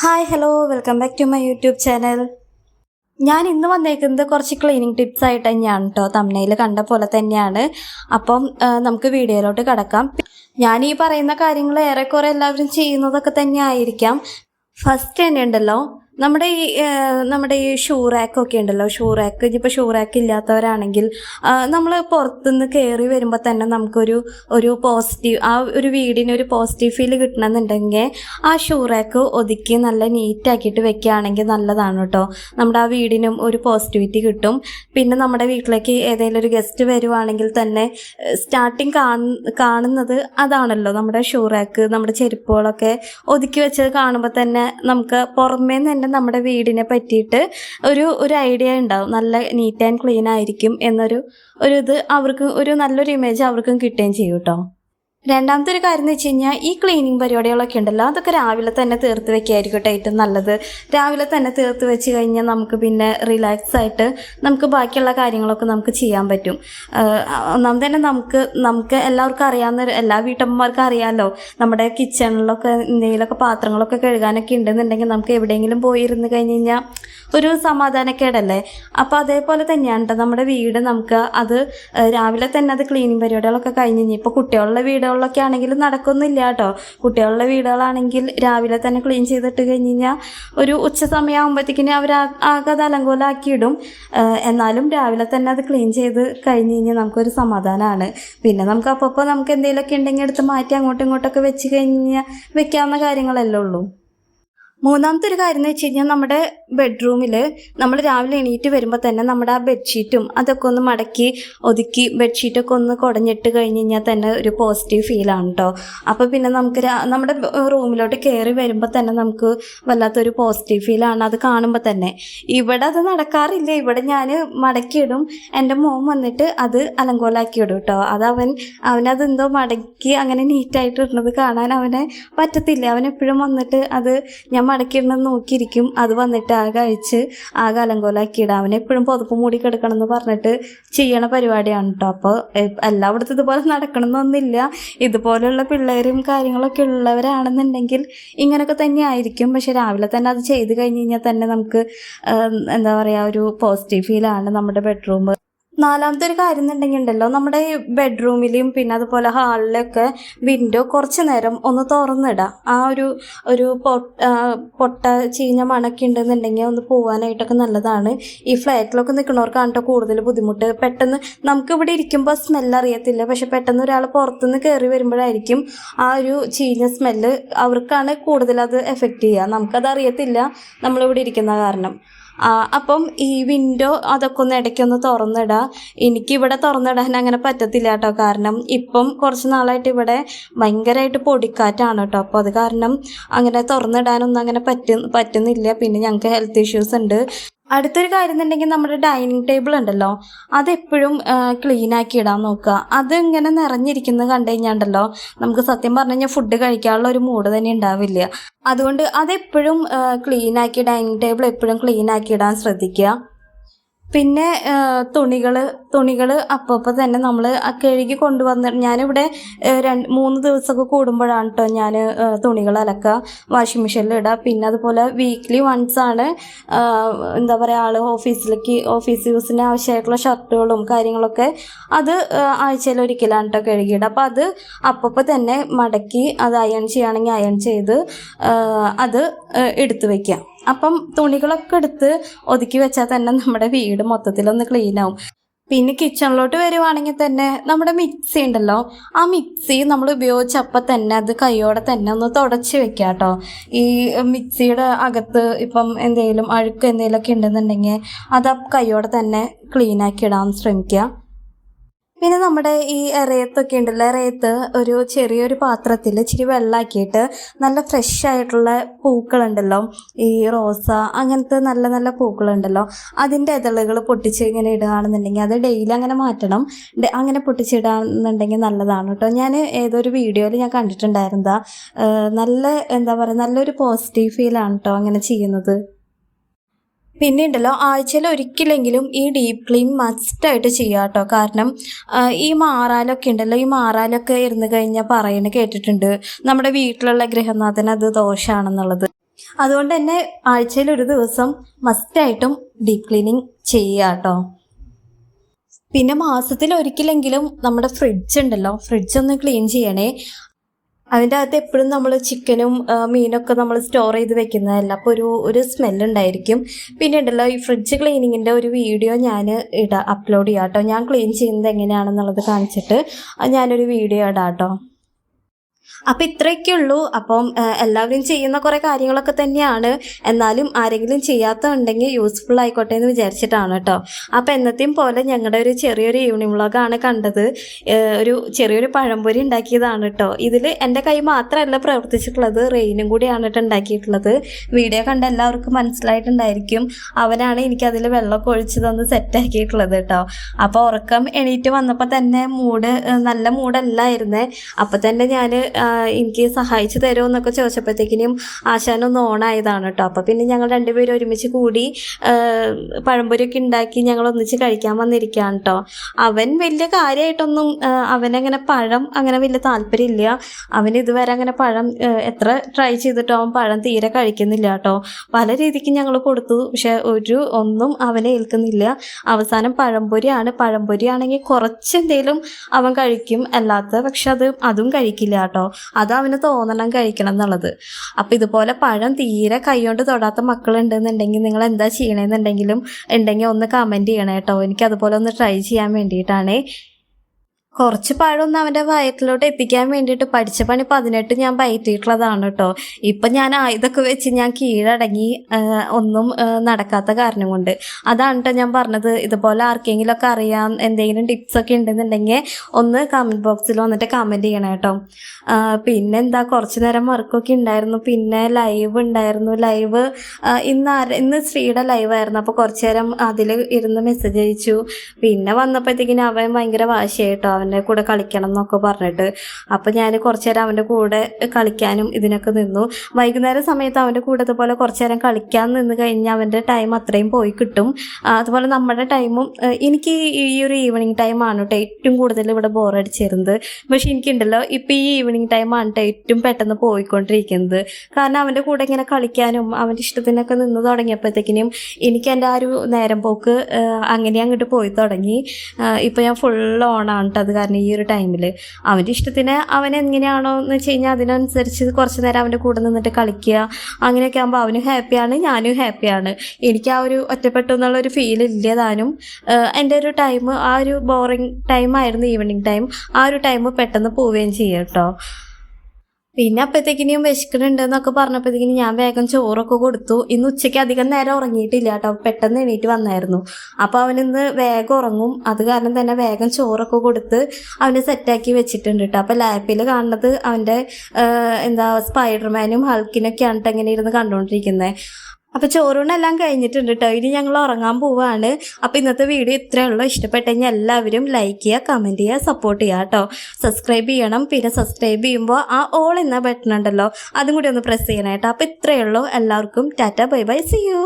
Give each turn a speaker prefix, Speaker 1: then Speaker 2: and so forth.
Speaker 1: Hi hello welcome back to my YouTube channel ഞാൻ ഇന്ന് വന്നേക്കുന്നത് കുറച്ച് ക്ലീനിങ് ടിപ്സ് ആയിട്ട് തന്നെയാണ് കേട്ടോ തമ്മനയിൽ കണ്ട പോലെ തന്നെയാണ്. അപ്പം നമുക്ക് വീഡിയോയിലോട്ട് കടക്കാം. ഞാൻ ഈ പറയുന്ന കാര്യങ്ങൾ ഏറെക്കുറെ എല്ലാവരും ചെയ്യുന്നതൊക്കെ തന്നെ ആയിരിക്കാം. ഫസ്റ്റ് തന്നെ ഉണ്ടല്ലോ നമ്മുടെ ഈ നമ്മുടെ ഈ ഷൂ റാക്കൊക്കെ ഉണ്ടല്ലോ. ഷൂ റാക്ക് ഇനിയിപ്പോൾ ഷൂ റാക്ക് ഇല്ലാത്തവരാണെങ്കിൽ നമ്മൾ പുറത്തുനിന്ന് കയറി വരുമ്പോൾ തന്നെ നമുക്കൊരു ഒരു പോസിറ്റീവ് ആ ഒരു വീടിന് ഒരു പോസിറ്റീവ് ഫീൽ കിട്ടണമെന്നുണ്ടെങ്കിൽ ആ ഷൂ റാക്ക് ഒതുക്കി നല്ല നീറ്റാക്കിയിട്ട് വെക്കുകയാണെങ്കിൽ നല്ലതാണ് കേട്ടോ. നമ്മുടെ ആ വീടിനും ഒരു പോസിറ്റിവിറ്റി കിട്ടും. പിന്നെ നമ്മുടെ വീട്ടിലേക്ക് ഏതെങ്കിലും ഒരു ഗസ്റ്റ് വരുവാണെങ്കിൽ തന്നെ സ്റ്റാർട്ടിങ് കാണുന്നത് അതാണല്ലോ. നമ്മുടെ ഷൂ റാക്ക് നമ്മുടെ ചെരുപ്പുകളൊക്കെ ഒതുക്കി വെച്ചത് കാണുമ്പോൾ തന്നെ നമുക്ക് പുറമേ നിന്ന് തന്നെ നമ്മുടെ വീടിനെ പറ്റിയിട്ട് ഒരു ഒരു ഐഡിയ ഉണ്ടാവും. നല്ല നീറ്റ് ആൻഡ് ക്ലീൻ ആയിരിക്കും എന്നൊരു ഒരു ഇത് അവർക്ക് ഒരു നല്ലൊരു ഇമേജ് അവർക്കും കിട്ടുകയും ചെയ്യും കേട്ടോ രണ്ടാമത്തെ ഒരു കാര്യം എന്ന് വെച്ച് കഴിഞ്ഞാൽ ഈ ക്ലീനിങ് പരിപാടികളൊക്കെ ഉണ്ടല്ലോ അതൊക്കെ രാവിലെ തന്നെ തീർത്ത് വെക്കുകയായിരിക്കും കേട്ടോ ഏറ്റവും നല്ലത്. രാവിലെ തന്നെ തീർത്ത് വെച്ച് കഴിഞ്ഞാൽ നമുക്ക് പിന്നെ റിലാക്സ് ആയിട്ട് നമുക്ക് ബാക്കിയുള്ള കാര്യങ്ങളൊക്കെ നമുക്ക് ചെയ്യാൻ പറ്റും. ഒന്നാമത് തന്നെ നമുക്ക് നമുക്ക് എല്ലാവർക്കും അറിയാവുന്ന എല്ലാ വീട്ടമ്മമാർക്കും അറിയാമല്ലോ നമ്മുടെ കിച്ചണിലൊക്കെ എന്തെങ്കിലുമൊക്കെ പാത്രങ്ങളൊക്കെ കഴുകാനൊക്കെ ഉണ്ടെന്നുണ്ടെങ്കിൽ നമുക്ക് എവിടെയെങ്കിലും പോയി പോയിരുന്ന് കഴിഞ്ഞ് കഴിഞ്ഞാൽ ഒരു സമാധാനക്കേടല്ലേ? അപ്പോൾ അതേപോലെ തന്നെയാണ് കേട്ടോ നമ്മുടെ വീട് നമുക്ക് അത് രാവിലെ തന്നെ അത് ക്ലീനിങ് പരിപാടികളൊക്കെ കഴിഞ്ഞ് കഴിഞ്ഞാൽ ഇപ്പോൾ കുട്ടികളുടെ വീടുകളിലൊക്കെ ആണെങ്കിൽ നടക്കുന്നില്ല കേട്ടോ. കുട്ടികളുടെ വീടുകളാണെങ്കിൽ രാവിലെ തന്നെ ക്ലീൻ ചെയ്തിട്ട് കഴിഞ്ഞ് കഴിഞ്ഞാൽ ഒരു ഉച്ച സമയമാകുമ്പോഴത്തേക്കിന് അവർ ആകെ തലങ്കോലാക്കിയിടും. എന്നാലും രാവിലെ തന്നെ അത് ക്ലീൻ ചെയ്ത് കഴിഞ്ഞ് കഴിഞ്ഞാൽ നമുക്കൊരു സമാധാനമാണ് പിന്നെ നമുക്ക് അപ്പോൾ നമുക്ക് എന്തെങ്കിലുമൊക്കെ ഉണ്ടെങ്കിൽ എടുത്ത് മാറ്റി അങ്ങോട്ടും ഇങ്ങോട്ടൊക്കെ വെച്ച് കഴിഞ്ഞാൽ വെക്കാവുന്ന കാര്യങ്ങളല്ലേ ഉള്ളൂ. മൂന്നാമത്തെ ഒരു കാര്യം എന്ന് വെച്ച് കഴിഞ്ഞാൽ നമ്മുടെ ബെഡ്റൂമിൽ നമ്മൾ രാവിലെ എണീറ്റ് വരുമ്പോൾ തന്നെ നമ്മുടെ ആ ബെഡ്ഷീറ്റും അതൊക്കെ ഒന്ന് മടക്കി ഒതുക്കി ബെഡ്ഷീറ്റൊക്കെ ഒന്ന് കുടഞ്ഞിട്ട് കഴിഞ്ഞ് കഴിഞ്ഞാൽ തന്നെ ഒരു പോസിറ്റീവ് ഫീലാണ് കേട്ടോ അപ്പോൾ പിന്നെ നമുക്ക് നമ്മുടെ റൂമിലോട്ട് കയറി വരുമ്പോൾ തന്നെ നമുക്ക് വല്ലാത്തൊരു പോസിറ്റീവ് ഫീലാണ് അത് കാണുമ്പോൾ തന്നെ. ഇവിടെ അത് നടക്കാറില്ല. ഇവിടെ ഞാൻ മടക്കിയിടും. എന്റെ മോൻ വന്നിട്ട് അത് അലങ്കോലാക്കി ഇടും കേട്ടോ അത് അവൻ അവനത് എന്തോ മടക്കി അങ്ങനെ നീറ്റായിട്ട് ഇടുന്നത് കാണാൻ അവനെ പറ്റത്തില്ല. അവൻ എപ്പോഴും വന്നിട്ട് അത് ഞാൻ മടക്കിയിടണം നോക്കിയിരിക്കും. അത് വന്നിട്ട് ആകെ അഴിച്ച് ആകെ അലങ്കോലാക്കി ഇടാം. അവനെ എപ്പോഴും പുതപ്പ് മൂടി കിടക്കണം എന്ന് പറഞ്ഞിട്ട് ചെയ്യണ പരിപാടിയാണ് കേട്ടോ അപ്പോൾ എല്ലായിടത്തും ഇതുപോലെ നടക്കണമെന്നൊന്നുമില്ല. ഇതുപോലെയുള്ള പിള്ളേരും കാര്യങ്ങളൊക്കെ ഉള്ളവരാണെന്നുണ്ടെങ്കിൽ ഇങ്ങനെയൊക്കെ തന്നെ ആയിരിക്കും. പക്ഷെ രാവിലെ തന്നെ അത് ചെയ്ത് കഴിഞ്ഞ് കഴിഞ്ഞാൽ തന്നെ നമുക്ക് എന്താ പറയുക ഒരു പോസിറ്റീവ് ഫീലാണ് നമ്മുടെ ബെഡ്റൂം നാലാമത്തെ ഒരു കാര്യം എന്നുണ്ടെങ്കിൽ ഉണ്ടല്ലോ നമ്മുടെ ബെഡ്റൂമിലും പിന്നെ അതുപോലെ ഹാളിലൊക്കെ വിൻഡോ കുറച്ച് നേരം ഒന്ന് തുറന്നിടാം. ആ ഒരു ഒരു പൊട്ട ചീഞ്ഞ മണൊക്കെ ഉണ്ടെന്നുണ്ടെങ്കിൽ ഒന്ന് പോകാനായിട്ടൊക്കെ നല്ലതാണ്. ഈ ഫ്ലാറ്റിലൊക്കെ നിൽക്കുന്നവർക്കാണ് കേട്ടോ കൂടുതൽ ബുദ്ധിമുട്ട്. പെട്ടെന്ന് നമുക്ക് ഇവിടെ ഇരിക്കുമ്പോൾ സ്മെല്ല് അറിയത്തില്ല പക്ഷെ പെട്ടെന്ന് ഒരാൾ പുറത്തുനിന്ന് കയറി വരുമ്പോഴായിരിക്കും ആ ഒരു ചീഞ്ഞ സ്മെല്ല് അവർക്കാണ് കൂടുതൽ അത് എഫക്റ്റ് ചെയ്യുക. നമുക്കത് അറിയത്തില്ല നമ്മളിവിടെ ഇരിക്കുന്ന കാരണം. അപ്പം ഈ വിൻഡോ അതൊക്കെ ഒന്ന് ഇടയ്ക്കൊന്ന് തുറന്നിടുക എനിക്കിവിടെ തുറന്നിടാൻ അങ്ങനെ പറ്റത്തില്ല കേട്ടോ. കാരണം ഇപ്പം കുറച്ച് നാളായിട്ട് ഇവിടെ ഭയങ്കരമായിട്ട് പൊടിക്കാറ്റാണ് കേട്ടോ. അപ്പോൾ അത് കാരണം അങ്ങനെ തുറന്നിടാനൊന്നും അങ്ങനെ പറ്റ പറ്റുന്നില്ല. പിന്നെ ഞങ്ങൾക്ക് ഹെൽത്ത് ഇഷ്യൂസ് ഉണ്ട്. അടുത്തൊരു കാര്യം എന്നുണ്ടെങ്കിൽ നമ്മുടെ ഡൈനിങ് ടേബിൾ ഉണ്ടല്ലോ. അതെപ്പോഴും ക്ലീൻ ആക്കി ഇടാൻ നോക്കുക. അത് ഇങ്ങനെ നിറഞ്ഞിരിക്കുന്നത് കണ്ടു കഴിഞ്ഞാണ്ടല്ലോ നമുക്ക് സത്യം പറഞ്ഞു കഴിഞ്ഞാൽ ഫുഡ് കഴിക്കാനുള്ള ഒരു മൂഡ് തന്നെ ഉണ്ടാവില്ല. അതുകൊണ്ട് അതെപ്പോഴും ക്ലീൻ ആക്കി ഡൈനിങ് ടേബിൾ എപ്പോഴും ക്ലീൻ ആക്കി ഇടാൻ ശ്രദ്ധിക്കുക. പിന്നെ തുണികൾ തുണികൾ അപ്പോൾ തന്നെ നമ്മൾ കഴുകി കൊണ്ടുവന്ന് ഞാനിവിടെ രണ്ട് മൂന്ന് ദിവസമൊക്കെ കൂടുമ്പോഴാണ് കേട്ടോ ഞാൻ തുണികൾ അലക്കുക. വാഷിംഗ് മെഷീനിൽ ഇടുക പിന്നെ അതുപോലെ വീക്ക്ലി വൺസ് ആണ് എന്താ പറയുക ആൾ ഓഫീസിലേക്ക് ഓഫീസ് യൂസിന് ആവശ്യമായിട്ടുള്ള ഷർട്ടുകളും കാര്യങ്ങളൊക്കെ അത് ആഴ്ചയിൽ ഒരിക്കലാണ് കേട്ടോ കഴുകിയിടുക അപ്പോൾ അത് അപ്പോൾ തന്നെ മടക്കി അത് അയൺ ചെയ്യുകയാണെങ്കിൽ അയൺ ചെയ്ത് അത് എടുത്തു വയ്ക്കുക അപ്പം തുണികളൊക്കെ എടുത്ത് ഒതുക്കി വെച്ചാൽ തന്നെ നമ്മുടെ വീട് മൊത്തത്തിലൊന്ന് ക്ലീൻ ആവും. പിന്നെ കിച്ചണിലോട്ട് വരുവാണെങ്കിൽ തന്നെ നമ്മുടെ മിക്സി ഉണ്ടല്ലോ. ആ മിക്സി നമ്മൾ ഉപയോഗിച്ചപ്പോൾ തന്നെ അത് കൈയോടെ തന്നെ ഒന്ന് തുടച്ച് വെക്കുക കേട്ടോ ഈ മിക്സിയുടെ അകത്ത് ഇപ്പം എന്തെങ്കിലും അഴുക്ക് എന്തെങ്കിലുമൊക്കെ ഉണ്ടെന്നുണ്ടെങ്കിൽ അത് കൈയോടെ തന്നെ ക്ലീൻ ആക്കി ഇടാൻ ശ്രമിക്കുക. പിന്നെ നമ്മുടെ ഈ റേത്തൊക്കെ ഉണ്ടല്ലോ. റേത്ത് ഒരു ചെറിയൊരു പാത്രത്തിൽ ഇച്ചിരി വെള്ളമാക്കിയിട്ട് നല്ല ഫ്രഷ് ആയിട്ടുള്ള പൂക്കളുണ്ടല്ലോ. ഈ റോസ അങ്ങനത്തെ നല്ല നല്ല പൂക്കളുണ്ടല്ലോ. അതിന്റെ ഇതളുകൾ പൊട്ടിച്ച് ഇങ്ങനെ ഇടുകയാണെന്നുണ്ടെങ്കിൽ അത് ഡെയിലി അങ്ങനെ മാറ്റണം. അങ്ങനെ പൊട്ടിച്ചിടുകയാണെന്നുണ്ടെങ്കിൽ നല്ലതാണ് കേട്ടോ. ഞാൻ ഏതൊരു വീഡിയോയിൽ ഞാൻ കണ്ടിട്ടുണ്ടായിരുന്നതാ നല്ല എന്താ പറയുക നല്ലൊരു പോസിറ്റീവ് ഫീലാണ് കേട്ടോ അങ്ങനെ ചെയ്യുന്നത്. പിന്നെ ഉണ്ടല്ലോ ആഴ്ചയിൽ ഒരിക്കലെങ്കിലും ഈ ഡീപ്പ് ക്ലീൻ മസ്റ്റായിട്ട് ചെയ്യുക കേട്ടോ. കാരണം ഈ മാറാലൊക്കെ ഉണ്ടല്ലോ ഈ മാറാലൊക്കെ ഇരുന്ന് കഴിഞ്ഞാൽ പറയുന്നത് കേട്ടിട്ടുണ്ട്. നമ്മുടെ വീട്ടിലുള്ള ഗൃഹനാഥന് അത് ദോഷമാണെന്നുള്ളത് അതുകൊണ്ട് തന്നെ ആഴ്ചയിൽ ഒരു ദിവസം മസ്റ്റായിട്ടും ഡീപ്പ് ക്ലീനിങ് ചെയ്യുക കേട്ടോ. പിന്നെ മാസത്തിൽ ഒരിക്കലെങ്കിലും നമ്മുടെ ഫ്രിഡ്ജ് ഉണ്ടല്ലോ ഫ്രിഡ്ജ് ഒന്ന് ക്ലീൻ ചെയ്യണേ. അതിന്റെ അകത്ത് എപ്പോഴും നമ്മൾ ചിക്കനും മീനൊക്കെ നമ്മൾ സ്റ്റോർ ചെയ്ത് വെക്കുന്നതല്ല. അപ്പോൾ ഒരു ഒരു സ്മെല്ലുണ്ടായിരിക്കും പിന്നെ ഉണ്ടല്ലോ ഈ ഫ്രിഡ്ജ് ക്ലീനിങ്ങിന്റെ ഒരു വീഡിയോ ഞാൻ ഇടാം അപ്ലോഡ് ചെയ്യാം കേട്ടോ ഞാൻ ക്ലീൻ ചെയ്യുന്നത് എങ്ങനെയാണെന്നുള്ളത് കാണിച്ചിട്ട് ഞാനൊരു വീഡിയോ ഇടാം കേട്ടോ അപ്പം ഇത്രയൊക്കെ ഉള്ളൂ. അപ്പം എല്ലാവരും ചെയ്യുന്ന കുറേ കാര്യങ്ങളൊക്കെ തന്നെയാണ്. എന്നാലും ആരെങ്കിലും ചെയ്യാത്തതുണ്ടെങ്കിൽ യൂസ്ഫുൾ ആയിക്കോട്ടെ എന്ന് വിചാരിച്ചിട്ടാണ് കേട്ടോ. അപ്പം എന്നത്തെയും പോലെ ഞങ്ങളുടെ ഒരു ചെറിയൊരു ഈവനിങ് വ്ളോഗാണ് കണ്ടത് ഒരു ചെറിയൊരു പഴംപൊരി ഉണ്ടാക്കിയതാണ് കേട്ടോ. ഇതിൽ എന്റെ കൈ മാത്രമല്ല പ്രവർത്തിച്ചിട്ടുള്ളത് റെയിനും കൂടിയാണ് കേട്ടോ ഉണ്ടാക്കിയിട്ടുള്ളത്. വീഡിയോ കണ്ട എല്ലാവർക്കും മനസ്സിലായിട്ടുണ്ടായിരിക്കും. അവനാണ് എനിക്കതിൽ വെള്ളമൊക്കെ ഒഴിച്ച് തന്ന് സെറ്റാക്കിയിട്ടുള്ളത് കേട്ടോ. അപ്പോൾ ഉറക്കം എണീറ്റ് വന്നപ്പോൾ തന്നെ മൂഡ് നല്ല മൂഡല്ലായിരുന്നേ. അപ്പോൾ തന്നെ ഞാൻ എനിക്ക് സഹായിച്ചു തരുമോ എന്നൊക്കെ ചോദിച്ചപ്പോഴത്തേക്കിനും ആശാനൊന്ന് ഓണായതാണ് കേട്ടോ. അപ്പോൾ പിന്നെ ഞങ്ങൾ രണ്ടുപേരും ഒരുമിച്ച് കൂടി പഴംപൊരി പഴംപൊരിയൊക്കെ ഉണ്ടാക്കി ഞങ്ങൾ ഒന്നിച്ച് കഴിക്കാൻ വന്നിരിക്കുകയാണ് കേട്ടോ. അവൻ വലിയ കാര്യമായിട്ടൊന്നും അവനങ്ങനെ പഴം അങ്ങനെ വലിയ താല്പര്യമില്ല അവൻ ഇതുവരെ അങ്ങനെ പഴം എത്ര ട്രൈ ചെയ്തിട്ടോ അവൻ പഴം തീരെ കഴിക്കുന്നില്ല കേട്ടോ. പല രീതിക്ക് ഞങ്ങൾ കൊടുത്തു പക്ഷെ ഒരു ഒന്നും അവനെ ഏൽക്കുന്നില്ല. അവസാനം പഴംപൊരിയാണ്. പഴംപൊരി ആണെങ്കിൽ കുറച്ചെന്തേലും അവൻ കഴിക്കും. അല്ലാത്ത പക്ഷെ അത് അതും കഴിക്കില്ല കേട്ടോ. അത് അവന് തോന്നണം കഴിക്കണം എന്നുള്ളത്. അപ്പം ഇതുപോലെ പഴം തീരെ കൈകൊണ്ട് തൊടാത്ത മക്കളുണ്ടെന്നുണ്ടെങ്കിൽ നിങ്ങൾ എന്താ ചെയ്യണമെന്നുണ്ടെങ്കിലും ഉണ്ടെങ്കിൽ ഒന്ന് കമന്റ് ചെയ്യണം കേട്ടോ. എനിക്ക് അതുപോലെ ഒന്ന് ട്രൈ ചെയ്യാൻ വേണ്ടിയിട്ടാണേ. കുറച്ച് പഴമൊന്നും അവന്റെ വയറ്റിലോട്ട് എത്തിക്കാൻ വേണ്ടിയിട്ട് പഠിച്ച പണി പതിനെട്ട് ഞാൻ പയറ്റിയിട്ടുള്ളതാണ് കേട്ടോ. ഇപ്പം ഞാൻ ആയുധമൊക്കെ വെച്ച് ഞാൻ കീഴടങ്ങി ഒന്നും നടക്കാത്ത കാരണം കൊണ്ട്. അതാണ് കേട്ടോ ഞാൻ പറഞ്ഞത്. ഇതുപോലെ ആർക്കെങ്കിലുമൊക്കെ അറിയാം എന്തെങ്കിലും ടിപ്സ് ഒക്കെ ഉണ്ടെന്നുണ്ടെങ്കിൽ ഒന്ന് കമന്റ് ബോക്സിൽ വന്നിട്ട് കമന്റ് ചെയ്യണം കേട്ടോ. പിന്നെ എന്താ കുറച്ച് നേരം വർക്കൊക്കെ ഉണ്ടായിരുന്നു. പിന്നെ ലൈവ് ഉണ്ടായിരുന്നു. ലൈവ് ഇന്ന് ഇന്ന് ശ്രീയുടെ ലൈവായിരുന്നു അപ്പോൾ കുറച്ച് നേരം അതിൽ ഇരുന്ന് മെസ്സേജ് അയച്ചു. പിന്നെ വന്നപ്പോഴത്തേക്കിനും അവൻ ഭയങ്കര വാശിയായിട്ടോ അവന്റെ കൂടെ കളിക്കണം എന്നൊക്കെ പറഞ്ഞിട്ട്. അപ്പോൾ ഞാൻ കുറച്ച് നേരം അവന്റെ കൂടെ കളിക്കാനും ഇതിനൊക്കെ നിന്നു. വൈകുന്നേരം സമയത്ത് അവന്റെ കൂടെ ഇതുപോലെ കുറച്ച് നേരം കളിക്കാൻ നിന്ന് കഴിഞ്ഞാൽ അവന്റെ ടൈം അത്രയും പോയി കിട്ടും. അതുപോലെ നമ്മുടെ ടൈമും എനിക്ക് ഈ ഒരു ഈവനിങ് ടൈമാണ് കേട്ടോ ഏറ്റവും കൂടുതൽ ഇവിടെ ബോറടിച്ചിരുന്നത് പക്ഷെ എനിക്കുണ്ടല്ലോ ഇപ്പം ഈ ഈവനിങ് ടൈമാണ് കേട്ടോ ഏറ്റവും പെട്ടെന്ന് പോയിക്കൊണ്ടിരിക്കുന്നത്. കാരണം അവന്റെ കൂടെ ഇങ്ങനെ കളിക്കാനും അവന്റെ ഇഷ്ടത്തിനൊക്കെ നിന്ന് തുടങ്ങിയപ്പോഴത്തേക്കിനും എനിക്ക് എന്റെ ആ ഒരു നേരം പോക്ക് അങ്ങനെ അങ്ങോട്ട് പോയി തുടങ്ങി. ഇപ്പം ഞാൻ ഫുൾ ഓണാണ് കേട്ടോ അത് കാരണം ഈ ഒരു ടൈമിൽ അവന്റെ ഇഷ്ടത്തിന് അവൻ എങ്ങനെയാണോ എന്ന് വെച്ച് കഴിഞ്ഞാൽ അതിനനുസരിച്ച് കുറച്ച് നേരം അവന്റെ കൂടെ നിന്നിട്ട് കളിക്കുക. അങ്ങനെയൊക്കെ ആകുമ്പോൾ അവനും ഹാപ്പിയാണ് ഞാനും ഹാപ്പിയാണ് എനിക്ക് ആ ഒരു ഒറ്റപ്പെട്ടു എന്നുള്ള ഒരു ഫീൽ ഇല്ല താനും. എന്റെ ഒരു ടൈം ആ ഒരു ബോറിങ് ടൈം ആയിരുന്നു ഈവനിങ് ടൈം ആ ഒരു ടൈം പെട്ടെന്ന് പോവുകയും ചെയ്യും കേട്ടോ പിന്നെ അപ്പോഴത്തേക്കിനും വിശക്കുന്നുണ്ട് എന്നൊക്കെ പറഞ്ഞപ്പോഴത്തേക്കിനും ഞാൻ വേഗം ചോറൊക്കെ കൊടുത്തു. ഇന്ന് ഉച്ചയ്ക്ക് അധികം നേരം ഉറങ്ങിയിട്ടില്ല കേട്ടോ. പെട്ടെന്ന് എണീറ്റ് വന്നായിരുന്നു. അപ്പോൾ അവനിന്ന് വേഗം ഉറങ്ങും. അത് കാരണം തന്നെ വേഗം ചോറൊക്കെ കൊടുത്ത് അവനെ സെറ്റാക്കി വെച്ചിട്ടുണ്ട് കേട്ടോ. അപ്പോൾ ലാപ്പിൽ കാണുന്നത് അവന്റെ എന്താ സ്പൈഡർമാനും ഹൾക്കിനൊക്കെയാണ് ഇങ്ങനെ ഇരുന്ന് കണ്ടുകൊണ്ടിരിക്കുന്നത് അപ്പോൾ ചോറൂണെല്ലാം കഴിഞ്ഞിട്ടുണ്ട് കേട്ടോ ഇനി ഞങ്ങൾ ഉറങ്ങാൻ പോവാണ്. അപ്പോൾ ഇന്നത്തെ വീഡിയോ ഇത്രയേ ഉള്ളൂ. ഇഷ്ടപ്പെട്ടു കഴിഞ്ഞാൽ എല്ലാവരും ലൈക്ക് ചെയ്യുക കമന്റ് ചെയ്യുക സപ്പോർട്ട് ചെയ്യുക കേട്ടോ സബ്സ്ക്രൈബ് ചെയ്യണം. പിന്നെ സബ്സ്ക്രൈബ് ചെയ്യുമ്പോൾ ആ ഓൾ എന്ന ബട്ടൺ ഉണ്ടല്ലോ. അതും കൂടി ഒന്ന് പ്രസ് ചെയ്യണം കേട്ടോ അപ്പോൾ ഇത്രയേ ഉള്ളൂ. എല്ലാവർക്കും tata bye bye. See you